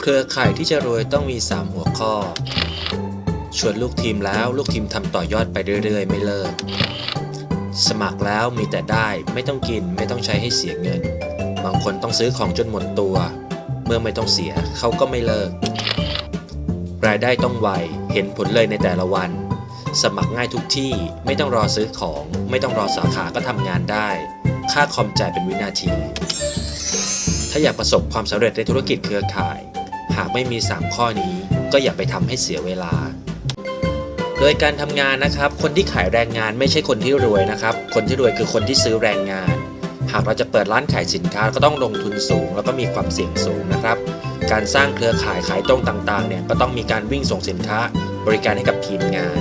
เครือข่ายที่จะรวยต้องมี 3 หัวข้อ ชวนลูกทีมแล้วลูกทีมทำต่อยอดไปเรื่อย ๆ ไม่เลิก สมัครแล้วมีแต่ได้ไม่ต้องกินไม่ต้องใช้ให้เสียเงิน บางคนต้องซื้อของจนหมดตัว เมื่อไม่ต้องเสียเขาก็ไม่เลิก รายได้ต้องไวเห็นผลเลยในแต่ละวัน สมัครง่ายทุกที่ไม่ต้องรอซื้อของ ไม่ต้องรอสาขาก็ทำงานได้ ค่าคอมจ่ายเป็นวินาที ถ้าอยากประสบความสำเร็จในธุรกิจเครือข่าย หากไม่มี 3 ข้อนี้ก็อย่าไปทำให้เสียเวลา โดยการทำงานนะครับ คนที่ขายแรงงานไม่ใช่คนที่รวยนะครับ คนที่รวยคือคนที่ซื้อแรงงาน หากเราจะเปิดร้านขายสินค้าก็ต้องลงทุนสูง แล้วก็มีความเสี่ยงสูงนะครับ การสร้างเครือข่ายขายตรงต่างๆเนี่ยก็ต้องมีการวิ่งส่งสินค้า บริการให้กับทีมงาน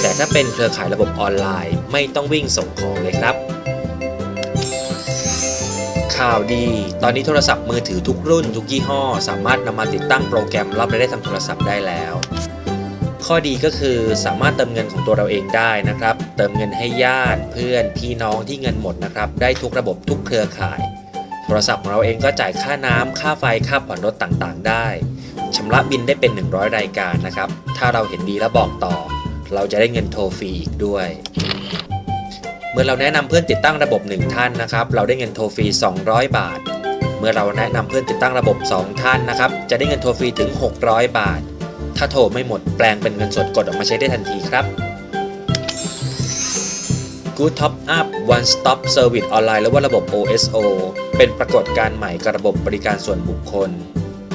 แต่ถ้าเป็นเครือข่ายระบบออนไลน์ ไม่ต้องวิ่งส่งของเลยครับ ข่าวดี ตอนนี้โทรศัพท์มือถือทุกรุ่นทุกยี่ห้อ สามารถนำมาติดตั้งโปรแกรมรับรายได้ทางโทรศัพท์ได้แล้ว ข้อดีก็คือสามารถเติมเงินของตัวเราเองได้นะครับ เติมเงินให้ญาติเพื่อนพี่น้องที่เงินหมดนะครับ ได้ทุกระบบทุกเครือข่าย โทรศัพท์ของเราเองก็จ่ายค่าน้ำค่าไฟค่าผ่อนรถต่างๆ ได้ชำระบินได้เป็น 100 รายการนะครับ ถ้าเราเห็นดีแล้วบอกต่อ เราจะได้เงินโทรฟรีอีกด้วย มื่อเราแนะนำเพื่อนติดตั้งระบบ 1 ท่านนะครับเราได้เงินโทรฟรี 200 บาท เมื่อเราแนะนำเพื่อนติดตั้งระบบ 2 ท่านนะครับจะได้เงินโทรฟรีถึง 600 บาท ถ้าโทรไม่หมดแปลงเป็นเงินสดกดออกมาใช้ได้ทันทีครับ Good Top Up One Stop Service ออนไลน์หรือว่าระบบ OSO เป็นปรากฏการณ์ใหม่กับระบบบริการส่วนบุคคล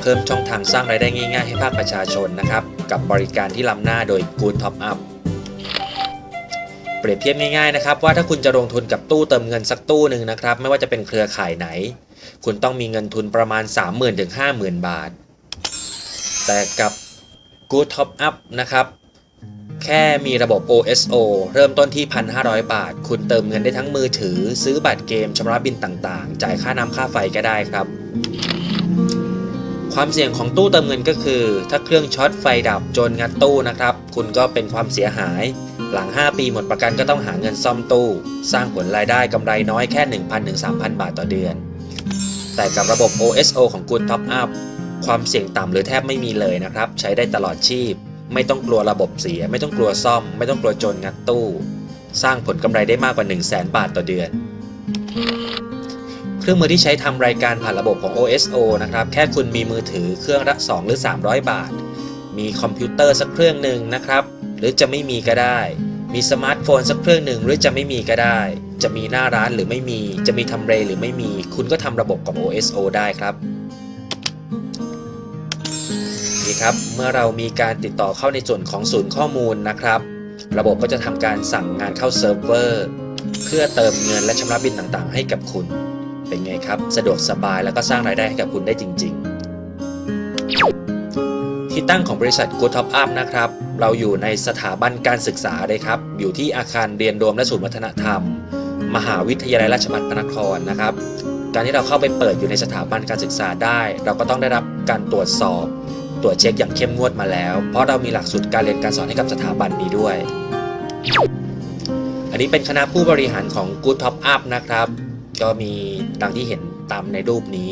เพิ่มช่องทางสร้างรายได้ง่ายๆ ให้ภาคประชาชนนะครับกับบริการที่ล้ำหน้าโดย Good Top Up เปรียบเทียบง่ายๆนะครับว่าถ้าคุณจะลงทุนกับตู้เติมเงินสักตู้หนึ่งนะครับไม่ว่าจะเป็นเครือข่ายไหน คุณต้องมีเงินทุนประมาณ 30,000ถึง50,000 บาท แต่กับ Good Top Up นะครับแค่มีระบบ OSO เริ่มต้นที่ 1,500 บาท คุณเติมเงินได้ทั้งมือถือ ซื้อบัตรเกมชำระบินต่างๆ จ่ายค่าน้ำค่าไฟก็ได้ครับ ความเสี่ยงของตู้เติมเงินก็คือ ถ้าเครื่องช็อตไฟดับจนงัดตู้นะครับ คุณก็เป็นความเสียหาย หลัง 5 ปีหมดประกันก็ต้องหาเงินซ่อมตู้ สร้างผลรายได้กำไรน้อยแค่ 1,000ถึง3,000 บาทต่อเดือน แต่กับระบบ OSO ของ Good Top Up ความเสี่ยงต่ำหรือแทบไม่มีเลยนะครับ ใช้ได้ตลอดชีพ ไม่ต้องกลัวระบบเสีย ไม่ต้องกลัวซ่อม ไม่ต้องกลัวโจรงัดตู้ สร้างผลกำไรได้มากกว่า 1 0 0 0 0แบาทต่อเดือน เครื่องมือที่ใช้ทำรายการผ่านระบบของ OSO นะครับ แค่คุณมีมือถือเครื่องละ2หรือ 300 บาท มีคอมพิวเตอร์สักเครื่องหนึ่งนะครับ หรือจะไม่มีก็ได้ มีสมาร์ทโฟนสักเครื่องหนึ่งหรือจะไม่มีก็ได้ จะมีหน้าร้านหรือไม่มี จะมีทำเรหรือไม่มี คุณก็ทำระบบกับ OSO ได้ครับนี่ครับ เมื่อเรามีการติดต่อเข้าในส่วนของศูนย์ข้อมูลนะครับ ระบบก็จะทำการสั่งงานเข้าเซิร์ฟเวอร์เพื่อเติมเงินและชำระบินต่างๆ ให้กับคุณ เป็นไงครับ สะดวกสบายแล้วก็สร้างรายได้ให้กับคุณได้จริง ๆ ที่ตั้งของบริษัท Good Top Up นะครับ เราอยู่ในสถาบันการศึกษาเลยครับ อยู่ที่อาคารเรียนรวมและศูนย์วัฒนธรรม มหาวิทยาลัยราชภัฏพระนครนะครับ การที่เราเข้าไปเปิดอยู่ในสถาบันการศึกษาได้ เราก็ต้องได้รับการตรวจสอบ ตรวจเช็คอย่างเข้มงวดมาแล้ว เพราะเรามีหลักสูตรการเรียนการสอนให้กับสถาบันนี้ด้วย อันนี้เป็นคณะผู้บริหารของ Good Top Up นะครับ ก็มีดังที่เห็นตามในรูปนี้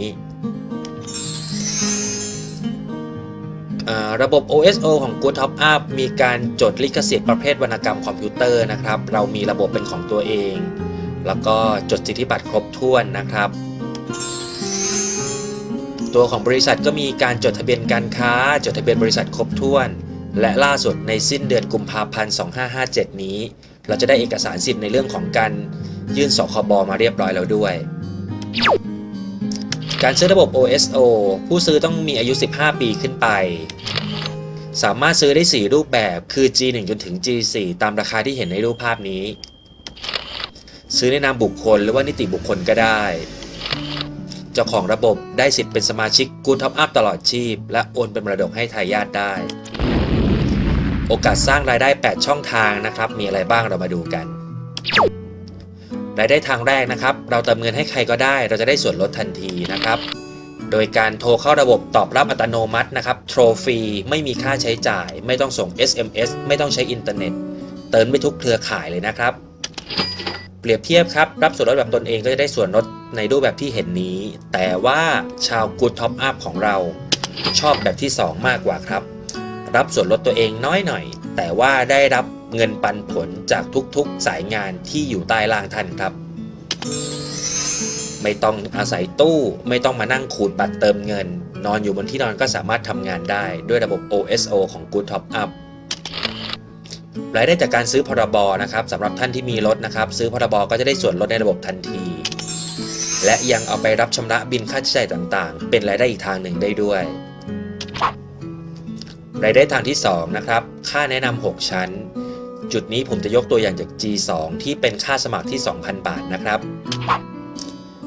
ระบบ OSO ของ Good Top Up มีการจดลิขสิทธิ์ประเภทวรรณกรรมคอมพิวเตอร์นะครับ เรามีระบบเป็นของตัวเอง แล้วก็จดสิทธิบัตรครบถ้วนนะครับ ตัวของบริษัทก็มีการจดทะเบียนการค้า จดทะเบียนบริษัทครบถ้วน และล่าสุดในสิ้นเดือนกุมภาพันธ์ 2557 นี้ เราจะได้เอกสารสิทธิ์ในเรื่องของการยื่นสคบมาเรียบร้อยแล้วด้วย การซื้อระบบ OSO ผู้ซื้อต้องมีอายุ 15 ปีขึ้นไป สามารถซื้อได้ 4 รูปแบบคือ G1 จนถึง G4 ตามราคาที่เห็นในรูปภาพนี้ ซื้อในนามบุคคลหรือว่านิติบุคคลก็ได้ เจ้าของระบบได้สิทธิ์เป็นสมาชิก Good Top Up ตลอดชีพ และโอนเป็นมรดกให้ทายาทได้ โอกาสสร้างรายได้ 8 ช่องทางนะครับ มีอะไรบ้างเรามาดูกัน รายได้ทางแรกนะครับ เราเติมเงินให้ใครก็ได้ เราจะได้ส่วนลดทันทีนะครับ โดยการโทรเข้าระบบตอบรับอัตโนมัตินะครับโทรฟรีไม่มีค่าใช้จ่าย ไม่ต้องส่ง SMS ไม่ต้องใช้อินเทอร์เน็ต เติมไปทุกเครือข่ายเลยนะครับ เปรียบเทียบครับ รับส่วนลดแบบตนเองก็จะได้ส่วนลดในรูปแบบที่เห็นนี้ แต่ว่าชาว Good Top Up ของเราชอบแบบที่ 2 มากกว่าครับ รับส่วนลดตัวเองน้อยหน่อย แต่ว่าได้รับ เงินปันผลจากทุกๆสายงานที่อยู่ใต้ล่างท่านครับ ไม่ต้องอาศัยตู้ไม่ต้องมานั่งขูดบัตรเติมเงิน นอนอยู่บนที่นอนก็สามารถทำงานได้ด้วยระบบ OSO ของ Good Top Up รายได้จากการซื้อพรบนะครับสำหรับท่านที่มีรถนะครับ ซื้อพรบก็จะได้ส่วนลดในระบบทันที และยังเอาไปรับชำระบินค่าใช้จ่ายต่างๆ เป็นรายได้อีกทางหนึ่งได้ด้วย รายได้ทางที่ 2 นะครับ ค่าแนะนำ6ชั้น จุดนี้ผมจะยกตัวอย่างจาก G2 ที่เป็นค่าสมัครที่ 2,000 บาทนะครับ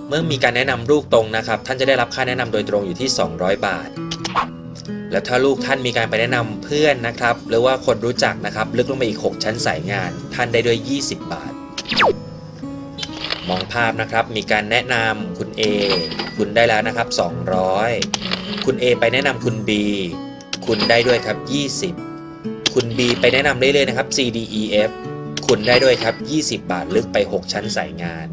เมื่อมีการแนะนำลูกตรงนะครับ ท่านจะได้รับค่าแนะนำโดยตรงอยู่ที่ 200 บาท และถ้าลูกท่านมีการไปแนะนำเพื่อนนะครับ หรือว่าคนรู้จักนะครับ ลึกลงไปอีก 6 ชั้นสายงาน ท่านได้ด้วย 20 บาท มองภาพนะครับ มีการแนะนำคุณ A คุณได้แล้วนะครับ 200 คุณ A ไปแนะนำคุณ B คุณได้ด้วยครับ 20 คุณ B ไปแนะนำเรื่อยๆนะครับ C D E F คุณได้ด้วยครับ 20 บาทลึกไป 6 ชั้นสายงาน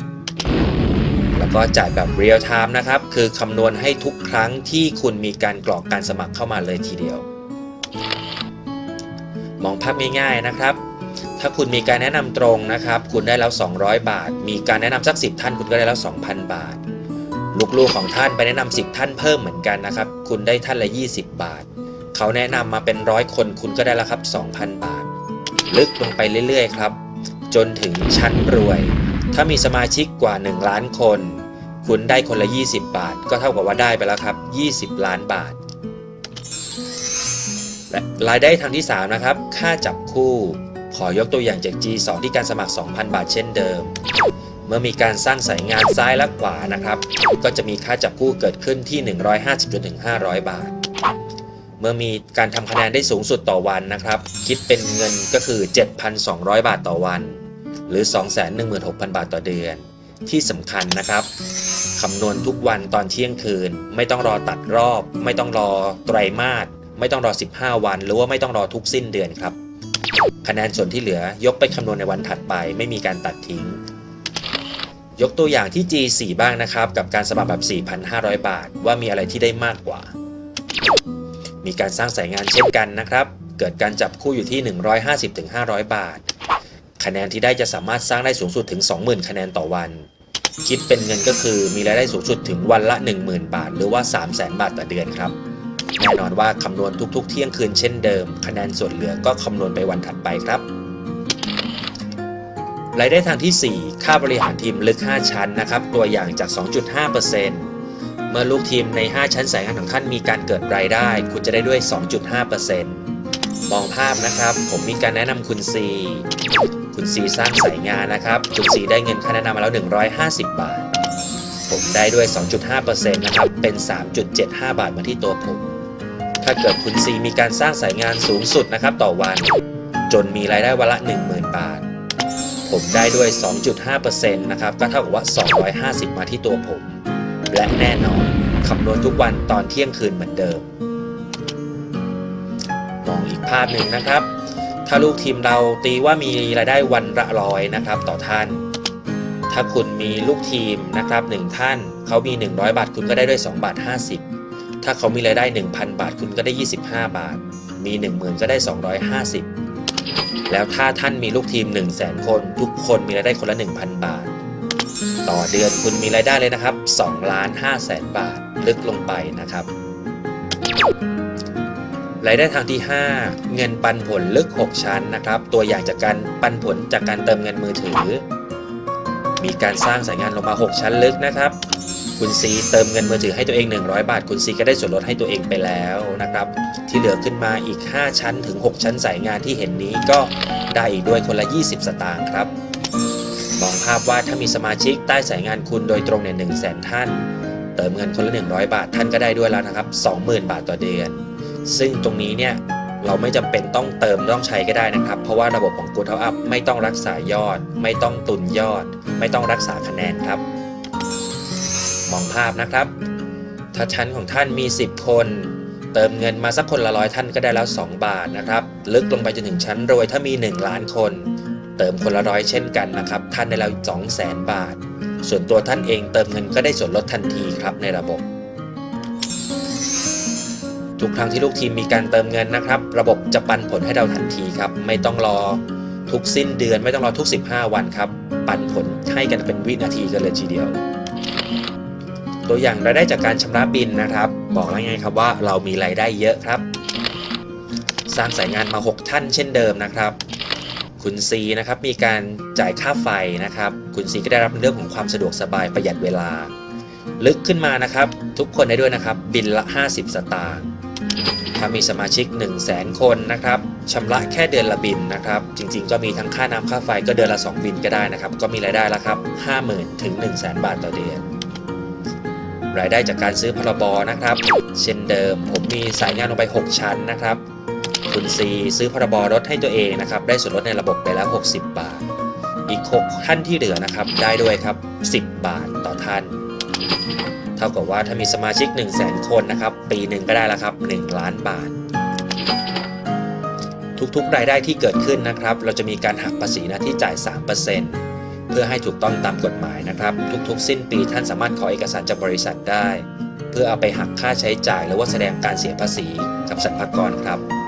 แล้วก็จ่ายแบบเรียลไทม์นะครับ คือคำนวณให้ทุกครั้งที่คุณมีการกรอกการสมัครเข้ามาเลยทีเดียว มองภาพง่ายๆนะครับ ถ้าคุณมีการแนะนำตรงนะครับ คุณได้แล้ว 200 บาท มีการแนะนำสัก 10 ท่านคุณก็ได้แล้ว 2,000 บาทลูกๆของท่านไปแนะนำ10 ท่านเพิ่มเหมือนกันนะครับ คุณได้ท่านละ 20 บาท เขาแนะนำมาเป็นร้อยคนคุณก็ได้ล้วครับ 2,000 บาท ลึกลงไปเรื่อยๆครับ จนถึงชั้นรวย ถ้ามีสมาชิกกว่า 1 ล้านคน คุณได้คนละ 20 บาท ก็เท่ากับว่าได้ไปแล้วครับ 20 ล้านบาทและรายได้ทางที่ 3 นะครับ ค่าจับคู่ ขอยกตัวอย่างจาก G2 ที่การสมัคร 2,000 บาทเช่นเดิม เมื่อมีการสร้างสายงานซ้ายและขวานะครับ ก็จะมีค่าจับคู่เกิดขึ้นที่ 150-500 บาท เมื่อมีการทำคะแนนได้สูงสุดต่อวันนะครับ คิดเป็นเงินก็คือ 7,200 บาทต่อวัน หรือ 216,000 บาทต่อเดือน ที่สำคัญนะครับคำนวณทุกวันตอนเที่ยงคืน ไม่ต้องรอตัดรอบ ไม่ต้องรอไตรมาสไม่ต้องรอ 15 วัน หรือว่าไม่ต้องรอทุกสิ้นเดือนครับ คะแนนส่วนที่เหลือยกไปคำนวณในวันถัดไป ไม่มีการตัดทิ้ง ยกตัวอย่างที่ G4 บ้างนะครับ กับการสมัครแบบ 4,500 บาท ว่ามีอะไรที่ได้มากกว่า มีการสร้างสายงานเช่นกันนะครับ เกิดการจับคู่อยู่ที่ 150-500 บาท คะแนนที่ได้จะสามารถสร้างได้สูงสุดถึง 20,000 คะแนนต่อวัน คิดเป็นเงินก็คือมีรายได้สูงสุดถึงวันละ 10,000 บาท หรือว่า 300,000 บาทต่อเดือนครับแน่นอนว่าคำนวณทุกๆ เที่ยงคืนเช่นเดิม คะแนนส่วนเหลือก็คำนวณไปวันถัดไปครับรายได้ทางที่ 4 ค่าบริหารทีมลึก 5 ชั้นนะครับ ตัวอย่างจาก 2.5% เมื่อลูกทีมใน 5 ชั้นสายงานของท่านมีการเกิดรายได้ คุณจะได้ด้วย 2.5%มองภาพนะครับ ผมมีการแนะนำคุณ C คุณ C สร้างสายงานนะครับคุณ C ได้เงินค่าแนะนำมาแล้ว 150 บาท ผมได้ด้วย 2.5%นะครับ เป็น 3.75 บาทมาที่ตัวผม ถ้าเกิดคุณ C มีการสร้างสายงานสูงสุดนะครับต่อวัน จนมีรายได้วันละ 10,000 บาท ผมได้ด้วย 2.5%นะครับ ก็เท่ากับว่า 250 มาที่ตัวผม และแน่นอนคำนวณทุกวันตอนเที่ยงคืนเหมือนเดิม มองอีกภาพหนึ่งนะครับ ถ้าลูกทีมเราตีว่ามีรายได้วันละร้อยนะครับ ต่อท่าน ถ้าคุณมีลูกทีมนะครับหนึ่งท่านเขามี 100 บาท คุณก็ได้ด้วย2บาท50 ถ้าเขามีรายได้ 1,000 บาท คุณก็ได้ 25 บาท มี 10,000 ก็ได้ 250 แล้วถ้าท่านมีลูกทีม 1 0 0 0 0แคน ทุกคนมีรายได้คนละ 1,000 บาท ต่อเดือนคุณมีรายได้เลยนะครับ2ล้าน5แสนบาทลึกลงไปนะครับรายได้ทางที่ 5 เงินปันผลลึก 6 ชั้นนะครับ ตัวอย่างจากการปันผลจากการเติมเงินมือถือ มีการสร้างสายงานลงมา 6 ชั้นลึกนะครับ คุณซีเติมเงินมือถือให้ตัวเอง 100 บาท คุณซีก็ได้ส่วนลดให้ตัวเองไปแล้วนะครับ ที่เหลือขึ้นมาอีก 5 ชั้นถึง 6 ชั้นสายงานที่เห็นนี้ก็ได้อีกด้วยคนละ 20 สตางค์ครับ มองภาพว่าถ้ามีสมาชิกใต้สายงานคุณโดยตรงเนี่ยหนึ่งแสนท่าน เติมเงินคนละ 100 บาทท่านก็ได้ด้วยแล้วนะครับ 20,000 บาทต่อเดือน ซึ่งตรงนี้เนี่ยเราไม่จำเป็นต้องเติมต้องใช้ก็ได้นะครับ เพราะว่าระบบของ Good Top Up ไม่ต้องรักษายอด ไม่ต้องตุนยอด ไม่ต้องรักษาคะแนนครับ มองภาพนะครับ ถ้าชั้นของท่านมี 10 คน เติมเงินมาสักคนละร้อยท่านก็ได้แล้ว 2 บาทนะครับ ลึกลงไปจนถึงชั้นรวยถ้ามี 1 ล้านคน เติมคนละร้อยเช่นกันนะครับท่านได้แล้ว2 0 0 0 0บาท ส่วนตัวท่านเองเติมเงินก็ได้ส่วนลดทันทีครับในระบบ ทุกครั้งที่ลูกทีมมีการเติมเงินนะครับ ระบบจะปันผลให้เราทันทีครับไม่ต้องรอทุกสิ้นเดือนไม่ต้องรอทุก 15 วันครับ ปันผลให้กันเป็นวินาทีกันเลยทีเดียว ตัวอย่างรายได้จากการชำระบินนะครับ บอกง่ายๆครับว่าเรามีรายได้เยอะครับ สร้างสายงานมา 6 ท่านเช่นเดิมนะครับ คุณซีนะครับมีการจ่ายค่าไฟนะครับ คุณซีก็ได้รับเรื่องของความสะดวกสบายประหยัดเวลา ลึกขึ้นมานะครับ ทุกคนได้ด้วยนะครับ บินละ 50 สตางค์ถ้ามีสมาชิก 1 0 0 0 0แสนคนนะครับชำระแค่เดือนละบินนะครับ จริงๆ ก็มีทั้งค่าน้ำค่าไฟก็เดือนละ 2 บินก็ได้นะครับ ก็มีรายได้แล้วครับ 50,000 ถึง 1 0 0 0 0แสนบาทต่อเดือน รายได้จากการซื้อพรบนะครับ เช่นเดิมผมมีสายงานลงไป 6 ชั้นนะครับ คุณซีซื้อพรบรถให้ตัวเองนะครับ ได้ส่วนลดในระบบไปแล้ว 60 บาท อีก 6 ท่านที่เหลือนะครับ ได้ด้วยครับ 10 บาทต่อท่าน เท่ากับว่าถ้ามีสมาชิก 1 0 0 0 0แคนนะครับ ปีหนึ่งก็ได้แล้วครับ 1 ล้านบาท ทุกๆ รายได้ที่เกิดขึ้นนะครับ เราจะมีการหักภาษีหน้าที่จ่าย 3%เพื่อให้ถูกต้องตามกฎหมายนะครับ ทุกๆ สิ้นปีท่านสามารถขอเอกสารจากบริษัทได้ เพื่อเอาไปหักค่าใช้จ่ายหรือว่าแสดงการเสียภาษีกับสรรพากรครับ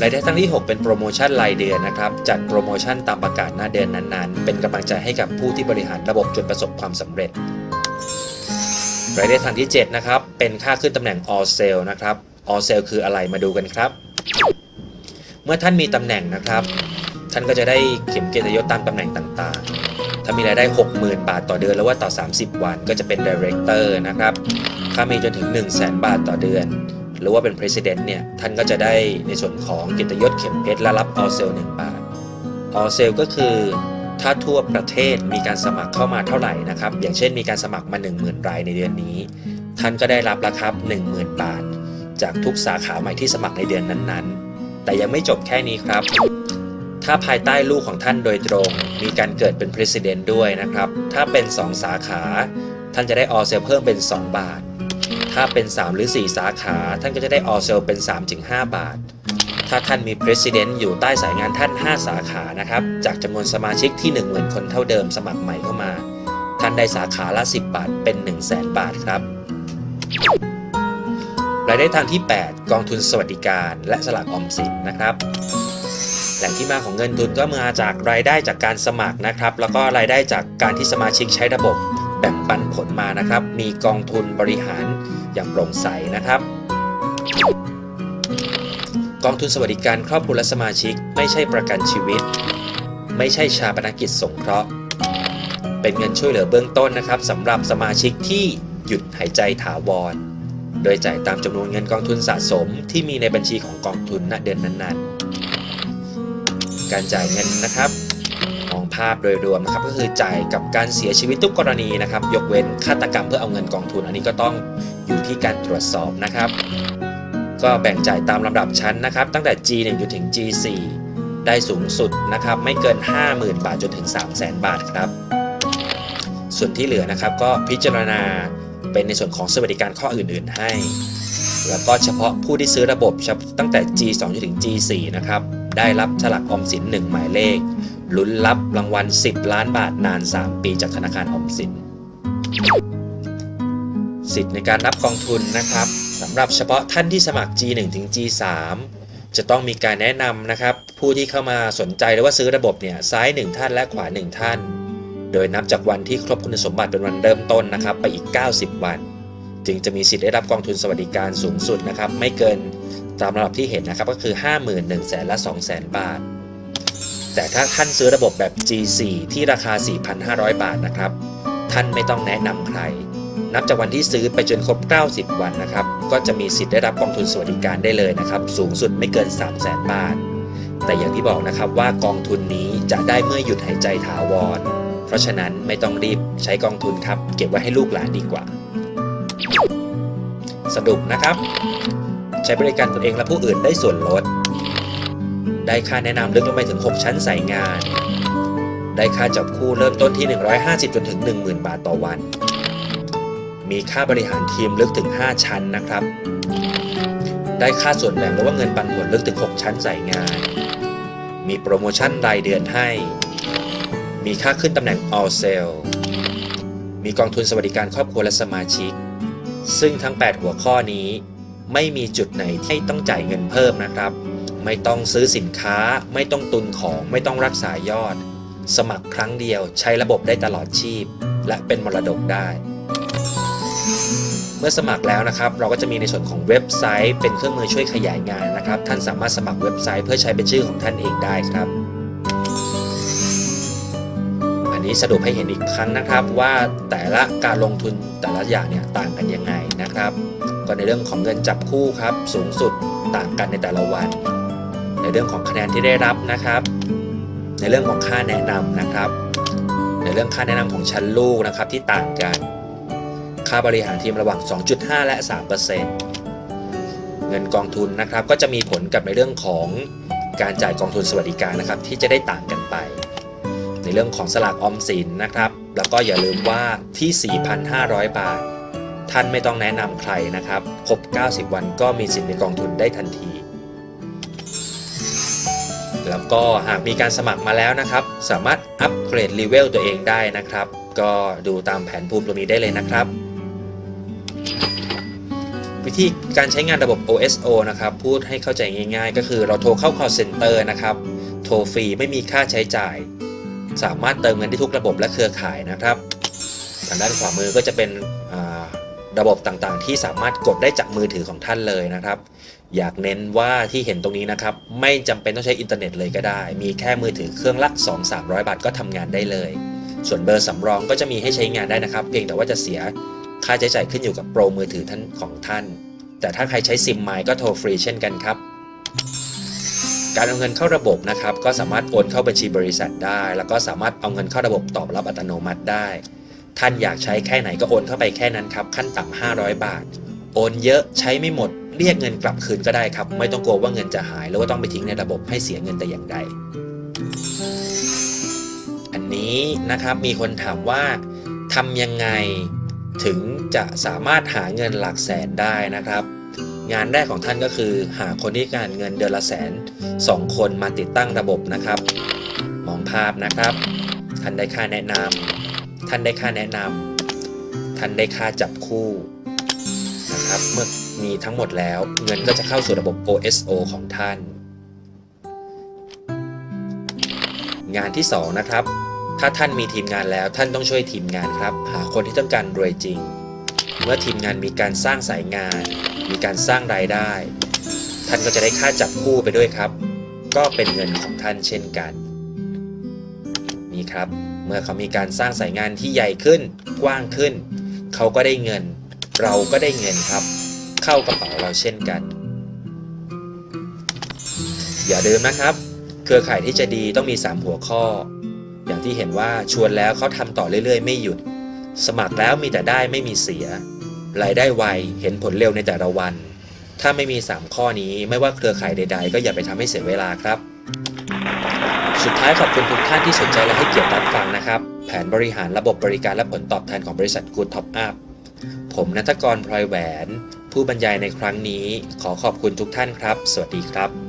รายได้ทั้งที่ 6 เป็นโปรโมชั่นรายเดือนนะครับ จัดโปรโมชั่นตามประกาศหน้าเดือนนั้นๆ เป็นกำลังใจให้กับผู้ที่บริหารระบบจนประสบความสำเร็จ รายได้ทางที่ 7 นะครับ เป็นค่าขึ้นตำแหน่ง all sale นะครับ all sale คืออะไรมาดูกันครับ เมื่อท่านมีตำแหน่งนะครับ ท่านก็จะได้เข็มเกียรติยศตามตำแหน่งต่างๆ ถ้ามีรายได้ 60,000 บาทต่อเดือนหรือว่าต่อ 30 วันก็จะเป็น director นะครับ ถ้ามีจนถึง 1 0 0 0 0แบาทต่อเดือน หรือว่าเป็น president เนี่ยท่านก็จะได้ในส่วนของกียรติยศเข็มเพชรและรับ all sale 1บาท all sale ก็คือถ้าทั่วประเทศมีการสมัครเข้ามาเท่าไหร่นะครับ อย่างเช่นมีการสมัครมา 10,000 รายในเดือนนี้ ท่านก็ได้รับราคา10,000 บาท จากทุกสาขาใหม่ที่สมัครในเดือนนั้นๆ แต่ยังไม่จบแค่นี้ครับ ถ้าภายใต้ลูกของท่านโดยตรง มีการเกิดเป็น president ด้วยนะครับ ถ้าเป็น 2 สาขา ท่านจะได้ all sale เพิ่มเป็น 2 บาท ถ้าเป็น 3 หรือ 4 สาขา ท่านก็จะได้ all sale เป็น 3-5 บาท ถ้าท่านมี President อยู่ใต้สายงานท่าน 5 สาขานะครับ จากจำนวนสมาชิกที่ 10,000 คนเท่าเดิมสมัครใหม่เข้ามา ท่านได้สาขาละ 10 บาทเป็น 1 0 0 0 0 0 บาทครับรายได้ทางที่ 8 กองทุนสวัสดิการ และสลากออมสินนะครับ แหล่งที่มาของเงินทุนก็มาจากรายได้จากการสมัครนะครับ แล้วก็รายได้จากการที่สมาชิกใช้ระบบแบ่งปันผลมานะครับ มีกองทุนบริหาร อย่างโปร่งใสนะครับกองทุนสวัสดิการครอบครัวและสมาชิก ไม่ใช่ประกันชีวิต ไม่ใช่ชาปนกิจสงเคราะห์ เป็นเงินช่วยเหลือเบื้องต้นนะครับสำหรับสมาชิกที่หยุดหายใจถาวร โดยจ่ายตามจำนวนเงินกองทุนสะสมที่มีในบัญชีของกองทุนณเดือนนั้นๆ การจ่ายเงินนะครับ ภาพโดยรวมนะครับก็คือจ่ายกับการเสียชีวิตทุกกรณีนะครับ ยกเว้นฆาตกรรมเพื่อเอาเงินกองทุน อันนี้ก็ต้องอยู่ที่การตรวจสอบนะครับ ก็แบ่งจ่ายตามลำดับชั้นนะครับ ตั้งแต่ G1 จนถึง G4 ได้สูงสุดนะครับ ไม่เกิน 50,000 บาทจนถึง 300,000 บาทครับ ส่วนที่เหลือนะครับก็พิจารณาเป็นในส่วนของสวัสดิการข้ออื่น ๆ ให้ แล้วก็เฉพาะผู้ที่ซื้อระบบตั้งแต่ G2 จนถึง G4 นะครับ ได้รับฉลากออมสิน 1 หมายเลข ลุ้นรับรางวัล 10 ล้านบาทนาน 3 ปีจากธนาคารออมสิน สิทธิ์ในการรับกองทุนนะครับสำหรับเฉพาะท่านที่สมัคร G1 ถึง G3 จะต้องมีการแนะนำนะครับ ผู้ที่เข้ามาสนใจหรือว่าซื้อระบบเนี่ยซ้าย 1 ท่านและขวา 1 ท่าน โดยนับจากวันที่ครบคุณสมบัติเป็นวันเริ่มต้นนะครับ ไปอีก 90 วัน จึงจะมีสิทธิ์ได้รับกองทุนสวัสดิการสูงสุดนะครับ ไม่เกินตามระดับที่เห็นนะครับ ก็คือ 51,000 0 0 0และ200,000บาท แต่ถ้าท่านซื้อระบบแบบ G4 ที่ราคา 4,500 บาทนะครับ ท่านไม่ต้องแนะนำใคร นับจากวันที่ซื้อไปจนครบ 90 วันนะครับ ก็จะมีสิทธิ์ได้รับกองทุนสวัสดิการได้เลยนะครับ สูงสุดไม่เกิน 3 0 0 0 0 0บาท แต่อย่างที่บอกนะครับว่ากองทุนนี้จะได้เมื่อหยุดหายใจถาวร เพราะฉะนั้นไม่ต้องรีบใช้กองทุนครับ เก็บไว้ให้ลูกหลานดีกว่า สรุปนะครับ ใช้บริการตนเองและผู้อื่นได้ส่วนลด ได้ค่าแนะนำลึกลงไปถึง 6 ชั้นสายงาน ได้ค่าจับคู่เริ่มต้นที่ 150 จนถึง 10,000 บาทต่อวัน มีค่าบริหารทีมลึกถึง 5 ชั้นนะครับ ได้ค่าส่วนแบ่งหรือว่าเงินปันผลลึกถึง 6 ชั้นสายงานมมีโปรโมชั่นรายเดือนให้ มีค่าขึ้นตำแหน่ง all sale มีกองทุนสวัสดิการครอบครัวและสมาชิก ซึ่งทั้ง 8 หัวข้อนี้ไม่มีจุดไหนที่ต้องจ่ายเงินเพิ่มนะครับ ไม่ต้องซื้อสินค้า ไม่ต้องตุนของไม่ต้องรักษายอด สมัครครั้งเดียวใช้ระบบได้ตลอดชีพ และเป็นมรดกได้ เมื่อสมัครแล้วนะครับ เราก็จะมีในส่วนของเว็บไซต์ เป็นเครื่องมือช่วยขยายงานนะครับ ท่านสามารถสมัครเว็บไซต์เพื่อใช้เป็นชื่อของท่านเองได้ครับ นี้สรุปให้เห็นอีกครั้งนะครับ ว่าแต่ละการลงทุนแต่ละอย่างเนี่ยต่างกันยังไงนะครับ ก็ในเรื่องของเงินจับคู่ครับ สูงสุดต่างกันในแต่ละวัน ในเรื่องของคะแนนที่ได้รับนะครับ ในเรื่องของค่าแนะนำนะครับ ในเรื่องค่าแนะนำของชั้นลูกนะครับที่ต่างกัน ค่าบริหารทีมระหว่าง 2.5 และ 3%เงินกองทุนนะครับก็จะมีผลกับในเรื่องของการจ่ายกองทุนสวัสดิการนะครับที่จะได้ต่างกันไป ในเรื่องของสลากออมสินนะครับ แล้วก็อย่าลืมว่าที่ 4,500 บาท ท่านไม่ต้องแนะนำใครนะครับ ครบ 90 วันก็มีสิทธิ์ในกองทุนได้ทันที แล้วก็หากมีการสมัครมาแล้วนะครับ สามารถอัปเกรดเลเวลตัวเองได้นะครับ ก็ดูตามแผนภูมิตรงนี้ได้เลยนะครับวิธีการใช้งานระบบ OSO นะครับ พูดให้เข้าใจง่ายๆ ก็คือเราโทรเข้า call center นะครับ โทรฟรีไม่มีค่าใช้จ่าย สามารถเติมเงินได้ทุกระบบและเครือข่ายนะครับ ทางด้านขวามือก็จะเป็นระบบต่างๆ ที่สามารถกดได้จากมือถือของท่านเลยนะครับ อยากเน้นว่าที่เห็นตรงนี้นะครับ ไม่จำเป็นต้องใช้อินเทอร์เน็ตเลยก็ได้ มีแค่มือถือเครื่องละ 2-300 บาทก็ทำงานได้เลย ส่วนเบอร์สำรองก็จะมีให้ใช้งานได้นะครับ เพียงแต่ว่าจะเสียค่าใช้จ่ายขึ้นอยู่กับโปรมือถือท่านของท่าน แต่ถ้าใครใช้ซิมไมก็โทรฟรีเช่นกันครับ การเอาเงินเข้าระบบนะครับก็สามารถโอนเข้าบัญชีบริษัทได้ แล้วก็สามารถเอาเงินเข้าระบบตอบรับอัตโนมัติได้ ท่านอยากใช้แค่ไหนก็โอนเข้าไปแค่นั้นครับขั้นต่ำ500 บาท โอนเยอะใช้ไม่หมดเรียกเงินกลับคืนก็ได้ครับ ไม่ต้องกลัวว่าเงินจะหายหรือว่าต้องไปทิ้งในระบบให้เสียเงินแต่อย่างใด อันนี้นะครับมีคนถามว่าทำยังไงถึงจะสามารถหาเงินหลักแสนได้นะครับ งานแรกของท่านก็คือ หาคนที่การเงินเดือนละแสนสองคนมาติดตั้งระบบนะครับ มองภาพนะครับ ท่านได้ค่าแนะนำท่านได้ค่าแนะนำท่านได้ค่าจับคู่นะครับเมื่อมีทั้งหมดแล้วเงินก็จะเข้าสู่ระบบ OSO ของท่าน งานที่ 2 นะครับ ถ้าท่านมีทีมงานแล้วท่านต้องช่วยทีมงานครับ หาคนที่ต้องการรวยจริง เมื่อทีมงานมีการสร้างสายงาน มีการสร้างรายได้ ท่านก็จะได้ค่าจับคู่ไปด้วยครับ ก็เป็นเงินของท่านเช่นกันนี่ครับ เมื่อเขามีการสร้างสายงานที่ใหญ่ขึ้น กว้างขึ้น เขาก็ได้เงิน เราก็ได้เงินครับ เข้ากระเป๋าเราเช่นกัน อย่าลืมนะครับ เครือข่ายที่จะดีต้องมี 3 หัวข้อ อย่างที่เห็นว่าชวนแล้วเขาทำต่อเรื่อย ๆ ไม่หยุด สมัครแล้วมีแต่ได้ไม่มีเสีย รายได้ไว เห็นผลเร็วในแต่ละวัน ถ้าไม่มี 3 ข้อนี้ไม่ว่าเครือข่ายใด ๆ ก็อย่าไปทำให้เสียเวลาครับ สุดท้ายขอบคุณทุกท่านที่สนใจและให้เกียรติรับฟังนะครับ แผนบริหารระบบบริการและผลตอบแทนของบริษัท Good Top Up ผมนัทกรพลอยแหวน ผู้บรรยายในครั้งนี้ ขอขอบคุณทุกท่านครับ สวัสดีครับ